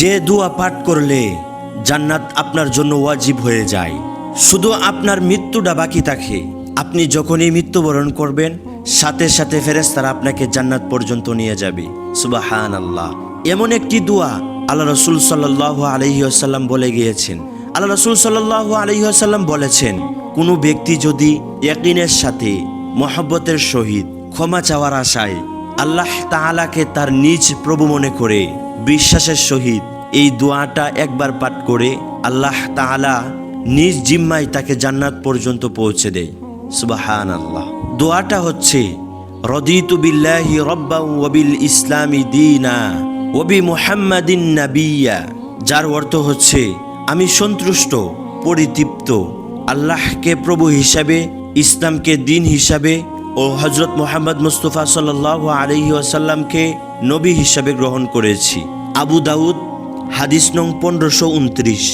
যে দোয়া পাঠ করলে জান্নাত আপনার জন্য ওয়াজিব হয়ে যায়। শুধু আপনার মৃত্যুটা বাকি থাকে। আপনি যখনই মৃত্যুবরণ করবেন, সাথে সাথে ফেরেস্তারা আপনাকে জান্নাত পর্যন্ত নিয়ে যাবে। সুবাহান আল্লাহ এমন একটি দোয়া আল্লাহ রসুল সাল্লাহ আলহিহাসাল্লাম বলে গিয়েছেন। আল্লাহ রসুল সাল্লাহ আলহিহাসাল্লাম বলেছেন, কোনো ব্যক্তি যদি ইয়াকিনের সাথে মহব্বতের সহিত ক্ষমা চাওয়ার আশায় আল্লাহ তাআলাকে তার নিজ প্রভু মনে করে বিশ্বাসের সহিত এই দোয়াটা একবার পাঠ করে আল্লাহ তাআলা নিজ জিম্মায় তাকে জান্নাত পর্যন্ত পৌঁছে দেয়। সুবাহান আল্লাহ দোয়াটা হচ্ছে, রদিতু বিল্লাহি রব্বা ওয়াবিল ইসলামি দিনা ওবি মুহাম্মাদিন নাবিয়া। যার অর্থ হচ্ছে, আমি সন্তুষ্ট, পরিতৃপ্ত, আল্লাহকে প্রভু হিসাবে, ইসলামকে দিন হিসাবে ও হজরত মোহাম্মদ মুস্তফা সাল্লাহ আলহি আসাল্লামকে নবী হিসাবে গ্রহণ করেছি। আবু দাউদ, হাদিস নং পনেরোশো উনত্রিশ।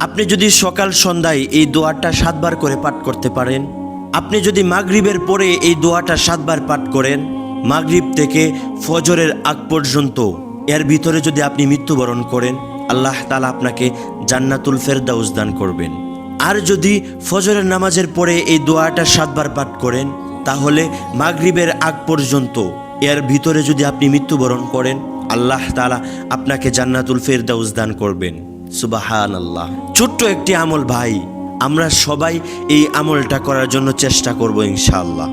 আপনি যদি সকাল সন্ধ্যায় এই দোয়াটা সাতবার করে পাঠ করতে পারেন, আপনি যদি মাগরিবের পরে এই দোয়াটা সাতবার পাঠ করেন, মাগরিব থেকে ফজরের আগ পর্যন্ত এর ভিতরে যদি আপনি মৃত্যুবরণ করেন, আল্লাহ তালা আপনাকে জান্নাতুল ফেরদাউস দান করবেন। আর যদি ফজরের নামাজের পরে এই দোয়াটা সাতবার পাঠ করেন তাহলে মাগরিবের আগ পর্যন্ত এর ভিতরে যদি আপনি মৃত্যুবরণ করেন, আল্লাহ তালা আপনাকে জান্নাতুল ফেরদাউস দান করবেন। সুবাহান আল্লাহ ছোট্ট একটি আমল ভাই, আমরা সবাই এই আমলটা করার জন্য চেষ্টা করব ইনশাআল্লাহ।